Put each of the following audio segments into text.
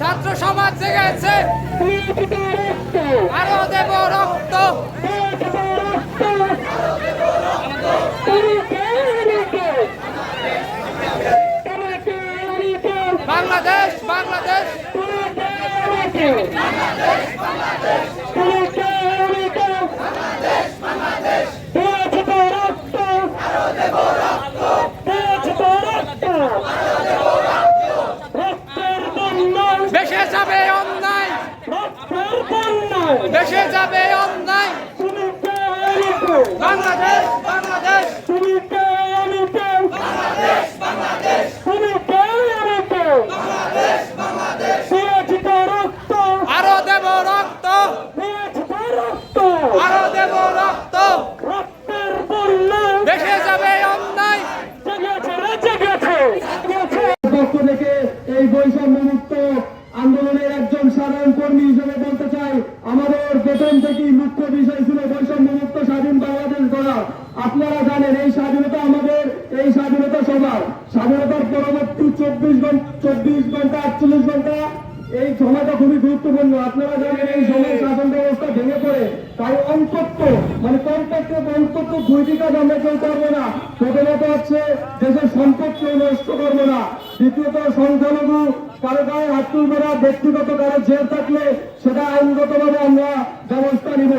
ছাত্র সমাজ জেগেছে। আরও দেব রক্ত। আমাকে বাংলাদেশ বাংলাদেশ। বেশে যাবে অন্যায়। বাংলাদেশ বাংলাদেশ। আরও দেব রক্ত। আরও দেব রক্ত। বেশে যাবে অন্যায়। এই বৈষম্য মুক্ত আন্দোলনের একজন সাধারণ কর্মী হিসেবে বলতে চাই, আমাদের প্রথম থেকেই মুখ্য বিষয় ছিল বৈষম্য মুক্ত স্বাধীন বাংলাদেশ গড়া। আপনারা জানেন, এই স্বাধীনতা আমাদের, এই স্বাধীনতা সবার। স্বাধীনতার পরবর্তী চব্বিশ ঘণ্টা চব্বিশ ঘণ্টা, আটচল্লিশ ঘণ্টা, এই সময়টা খুবই গুরুত্বপূর্ণ। আপনারা জানেন, এই সময় শাসন ব্যবস্থা ভেঙে পড়ে। তাই অন্তত মানে কমপক্ষে অন্তত দুইটি কাজ কেউ করব না। প্রথমত হচ্ছে দেশের সম্পদ কেউ নষ্ট করব না। দ্বিতীয়ত সংখ্যালঘু কারও গায়ে হাত তুলবে না ব্যক্তিগত কারও জেল থাকলে সেটা আইনগতভাবে আমরা ব্যবস্থা নিব।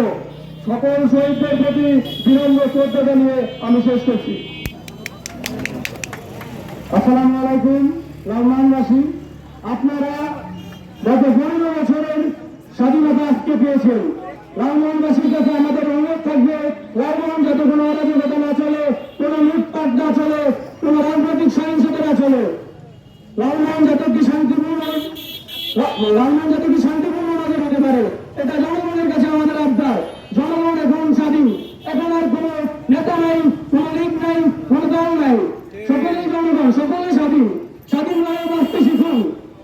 সকল শহীদদের প্রতি বিনম্র শ্রদ্ধা জানিয়ে আমি শেষ করছি। আসসালামু আলাইকুম রহমানবাসী আপনারা গত পনেরো বছরের স্বাধীনতা আজকে পেয়েছেন। রামমোহনবাসীর রামমোহন যাতে শান্তিপূর্ণ মাঝে হতে পারে এটা জনগণের কাছে আমাদের আবদার। জনগণ এখন স্বাধীন। এখন আর কোনো নেতা নাই কোনো লীগ নাই কোনো দল নাই। সকলেই জনগণ সকলেই স্বাধীন। স্বাধীনভাবে বাঁচতে শিখুন।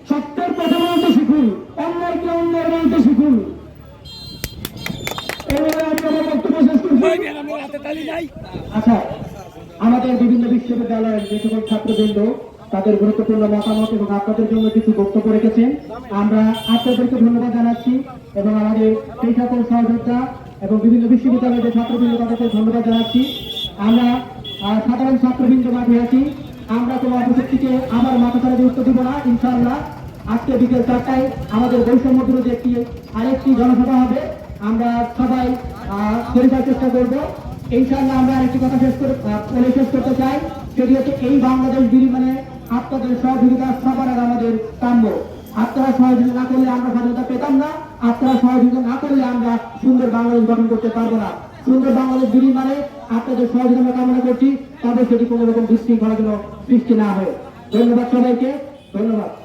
সত্যের কথা বলতে শিখুন। অন্যায়কে অন্যায় বলতে শিখুন। আচ্ছা আমাদের বিভিন্ন বিশ্ববিদ্যালয়ের যে সকল ছাত্রবৃন্দ তাদের গুরুত্বপূর্ণ মতামত এবং আপনাদের জন্য কিছু বক্তব্য রেখেছেন। আমরা আপনাদেরকে ধন্যবাদ জানাচ্ছি এবং আমাদের সেই সকল সহযোগিতা এবং বিভিন্ন বিশ্ববিদ্যালয়ের যে ছাত্রবৃন্দ, তাদেরকে ধন্যবাদ জানাচ্ছি। আমরা সাধারণ ছাত্রবৃন্দ মাঠে আছি। আমরা কোনো অপশক্তিকে আবার মাথা ছাড়া উত্তর দিব না, ইনশাআল্লাহ। আজকে বিকেল চারটায় আমাদের বৈষম্য বিরোধী একটি, আরেকটি জনসভা হবে। আমরা সবাই পরিবার চেষ্টা করব। ইনশাআল্লাহ আমরা আরেকটি কথা শেষ করে শেষ করতে চাই। সেটি হচ্ছে এই বাংলাদেশ বিলি মানে আপনাদের সহযোগিতা সবার আগে আমাদের কাম্য। আপনারা সহযোগিতা না করলে আমরা স্বাধীনতা পেতাম না। আপনারা সহযোগিতা না করলে আমরা সুন্দর বাংলাদেশ গঠন করতে পারব না। সুন্দর বাংলাদেশ বিলি মানে আপনাদের সহযোগিতা আমরা কামনা করছি। তাদের সেটি কোনো রকম বিশৃঙ্খলা যেন সৃষ্টি না হয়। ধন্যবাদ সবাইকে। ধন্যবাদ।